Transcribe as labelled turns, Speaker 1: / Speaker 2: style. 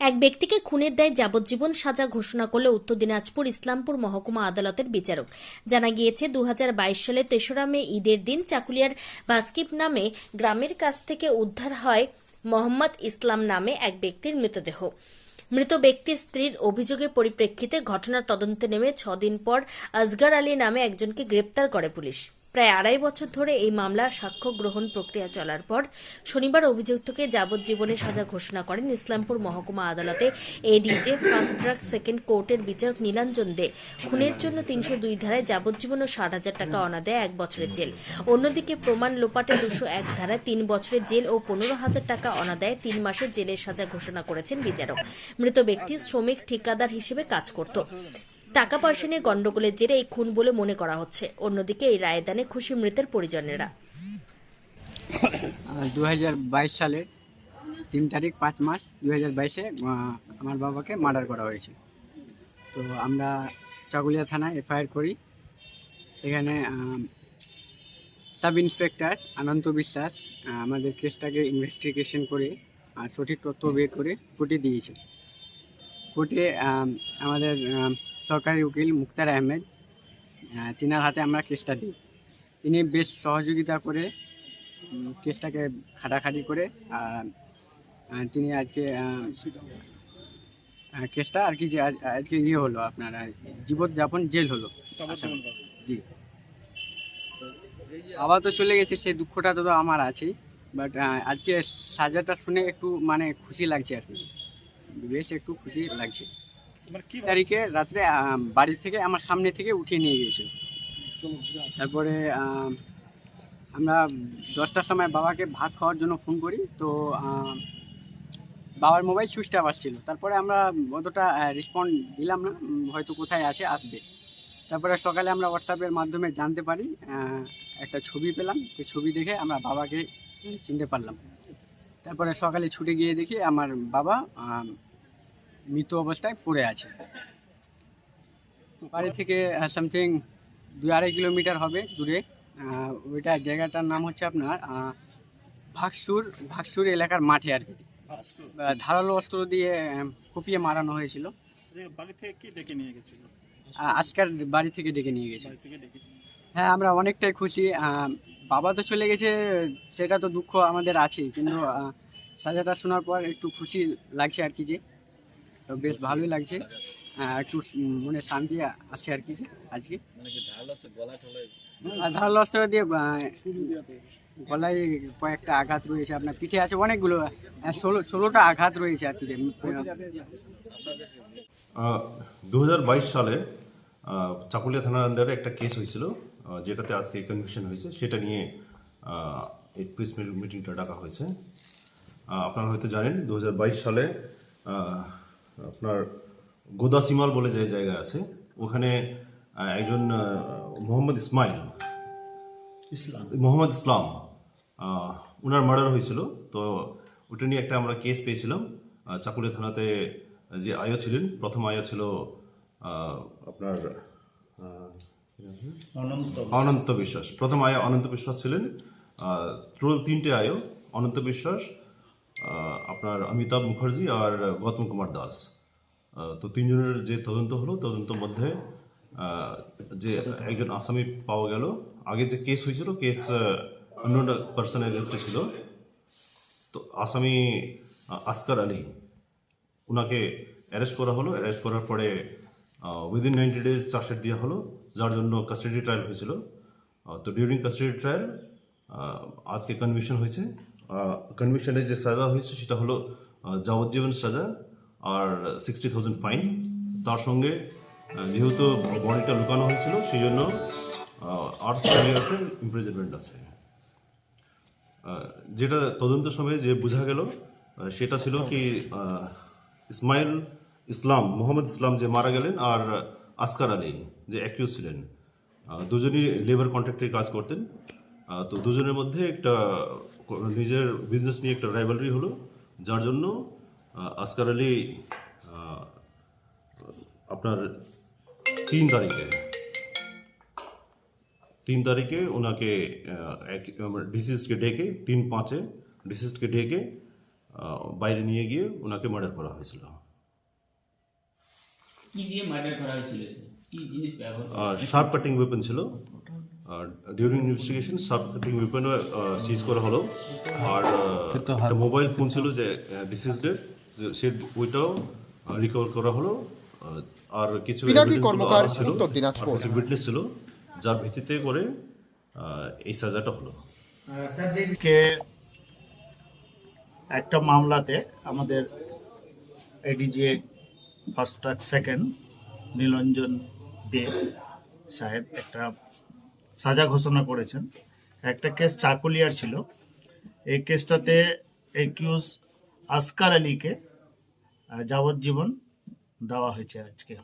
Speaker 1: এক ব্যক্তিকে খুনের দায়ে যাবজ্জীবন সাজা ঘোষণা করল উত্তর দিনাজপুর ইসলামপুর মহকুমা আদালতের বিচারক। জানা গিয়েছে দু হাজার বাইশ সালে তেসরা মে ঈদের দিন চাকুলিয়ার বাস্কিপ নামে গ্রামের কাছ থেকে উদ্ধার হয় মোহাম্মদ ইসলাম নামে এক ব্যক্তির মৃতদেহ। মৃত ব্যক্তির স্ত্রীর অভিযোগের পরিপ্রেক্ষিতে ঘটনার তদন্তে নেমে ছদিন পর আজগার আলী নামে একজনকে গ্রেপ্তার করে পুলিশ। প্রায় আড়াই বছর ধরে এই মামলার সাক্ষ্য গ্রহণ প্রক্রিয়া চলার পর শনিবার অভিযুক্তকে যাবজ্জীবনের সাজা ঘোষণা করেন ইসলামপুর মহকুমা আদালতে এডিজে ফার্স্ট ট্রাক, সেকেন্ড কোর্টের বিচারক নীলাঞ্জন দে। খুনের জন্য তিনশো দুই ধারায় যাবজ্জীবন ও ষাট হাজার টাকা অনাদায় এক বছরের জেল। অন্যদিকে প্রমাণ লোপাটে দুশো এক ধারায় তিন বছরের জেল ও পনেরো হাজার টাকা অনাদায় তিন মাসের জেলের সাজা ঘোষণা করেছেন বিচারক। মৃত ব্যক্তি শ্রমিক ঠিকাদার হিসেবে কাজ করত। টাকা পয়সা নিয়ে গন্ডগোলের জেরে এই খুন বলে মনে করা হচ্ছে। অন্যদিকে এই রায়দানে খুশি মৃতের পরিজনেরা।
Speaker 2: দু হাজার বাইশ সালে তিন তারিখ পাঁচ মাস দু হাজার বাইশে আমার বাবাকে মার্ডার করা হয়েছে। তো আমরা চাকুলিয়া থানায় এফআইআর করি। সেখানে সাব ইন্সপেক্টর অনন্ত বিশ্বাস আমাদের কেসটাকে ইনভেস্টিগেশন করে আর সঠিক তথ্য বের করে কোর্টে দিয়েছে। কোর্টে আমাদের আম, সরকারি উকিল মুক্তার আহমেদ আহ, তিনার হাতে আমরা কেসটা দিই। তিনি বেশ সহযোগিতা করে কেসটাকে খাটাখাটি করে তিনি আজকে কেসটা আর কি যে আজকে ইয়ে হলো আপনার জীবনযাপন জেল হলো। জি। আবার তো চলে গেছে সেই দুঃখটা তো আমার আছেই। বাট আজকে সাজাটা শুনে একটু মানে খুশি লাগছে আর কি। বেশ একটু খুশি লাগছে। তারিখে রাত্রে বাড়ি থেকে আমার সামনে থেকে উঠিয়ে নিয়ে গিয়েছিল তারপরে আমরা দশটার সময় বাবাকে ভাত খাওয়ার জন্য ফোন করি। তো বাবার মোবাইল সুইচ অফ আসছিল। তারপরে আমরা অতটা রেসপন্ড দিলাম না। হয়তো কোথায় আছে, আসবে। তারপরে সকালে আমরা হোয়াটসঅ্যাপের মাধ্যমে জানতে পারি একটা ছবি পেলাম। সেই ছবি দেখে আমরা বাবাকে চিনতে পারলাম। তারপরে সকালে ছুটে গিয়ে দেখি আমার বাবা মৃত অবস্থায় পড়ে আছে। বাড়ি থেকে সামথিং দু আড়াই কিলোমিটার হবে দূরে। ওইটা জায়গাটার নাম হচ্ছে আপনার ভাগসুর ভাগসুর এলাকার মাঠে আর কি। ধারালো অস্ত্র দিয়ে কুপিয়ে মারানো হয়েছিল।
Speaker 3: যে বাড়ি থেকে কি ডেকে নিয়ে গেছিল?
Speaker 2: আহ, বাড়ি থেকে ডেকে নিয়ে গেছে হ্যাঁ আমরা অনেকটাই খুশি। বাবা তো চলে গেছে সেটা তো দুঃখ আমাদের আছে কিন্তু সাজাটা শোনার পর একটু খুশি লাগছে আর কি যে তো বেশ ভালোই লাগছে। একটু উম, মনে শান্তি আছে আর কি যে আজকে ধারালো অস্ত্র দিয়ে গলায় কয়েকটা আঘাত রয়েছে। আপনার পিঠে আছে অনেকগুলো ষোলো ষোলোটা আঘাত রয়েছে আর কি।
Speaker 4: দু হাজার সালে চাকুলিয়া থানার আন্ডারে একটা কেস হয়েছিল যেটাতে আজকে কনভিকশন হয়েছে। সেটা নিয়ে এই প্রেস মিটিংটা ডাকা হয়েছে। আপনারা হয়তো জানেন দু হাজার বাইশ সালে আপনার গোদাসিমাল বলে যে জায়গা আছে ওখানে একজন মোহাম্মদ ইসমাইল। ইসলাম। মোহাম্মদ ইসলাম ওনার মার্ডার হয়েছিল। তো ওটা নিয়ে একটা আমরা কেস পেয়েছিলাম। চাকুলিয়া থানাতে যে আয়ো ছিলেন প্রথম আয়ো ছিল আপনার অনন্ত বিশ্বাস। প্রথম আয়ো অনন্ত বিশ্বাস ছিলেন। টোটাল তিনটে আয়ো অনন্ত বিশ্বাস। আপনার অমিতাভ মুখার্জি আর গৌতম কুমার দাস। তো তিনজনের যে তদন্ত হলো, তদন্তের মধ্যে যে একজন আসামি পাওয়া গেল, আগে যে কেস হয়েছিল, কেস অন্য পার্সন এগেনস্টে ছিল। তো আসামি আসকার আলী ওনাকে অ্যারেস্ট করা হলো। অ্যারেস্ট করার পরে উইদিন নাইনটি ডেজ চার্জশিট দেওয়া হলো, যার জন্য কাস্টাডি ট্রায়াল হয়েছিল। তো ডিউরিং কাস্টাডি ট্রায়াল আজকে কনভিকশন হয়েছে। কনভিকশনে যে সাজা হয়েছে সেটা হলো যাবজ্জীবন সাজা আর সিক্সটি থাউজেন্ড ফাইন তার সঙ্গে যেহেতু বডিটা লুকানো হয়েছিল সেই জন্য আট ইয়ার্সের ইমপ্রিজনমেন্ট আছে। যেটা তদন্ত সময়ে যে বোঝা গেল সেটা ছিল কি ইসমাইল ইসলাম, মোহাম্মদ ইসলাম যে মারা গেলেন আর আসকার আলী যে অ্যাকিউজ ছিলেন। দুজনই লেবার কন্ট্রাক্টে কাজ করতেন। তো দুজনের মধ্যে একটা নিজের বিজনেস নিয়ে একটা রাইভালরি হলো যার জন্য আহ, আসকার আলী আহ, আপনার তিন তারিখে তিন তারিখে ওনাকে ডিসিজকে ডেকে তিন পাঁচে ডিসিজকে ডেকে আহ, বাইরে নিয়ে গিয়ে ওনাকে মার্ডার করা হয়েছিল।
Speaker 5: কি দিয়ে মার্ডার করা হয়েছিল স্যার কি জিনিস ব্যবহার
Speaker 4: শার্প কাটিং ওয়েপন ছিল। আর during investigation sharp cutting seize করা হলো। আর একটা মোবাইল ফোন ছিল যে ডিসিজডের সে ওইটাও রিকভার করা হলো। আর কিছু উইটনেস ছিল। যার ভিত্তিতে করে এই সাজাটা হলো।
Speaker 6: কে একটা মামলাতে আমাদের ADJ first track second Nilanjan De সাহেব একটা সাজা ঘোষণা করেছেন। একটা কেস চাকুলিয়ার ছিল। এই কেসটাতে একিউজ আসকার আলীকে যাবজ্জীবন দেওয়া হয়েছে আজকে।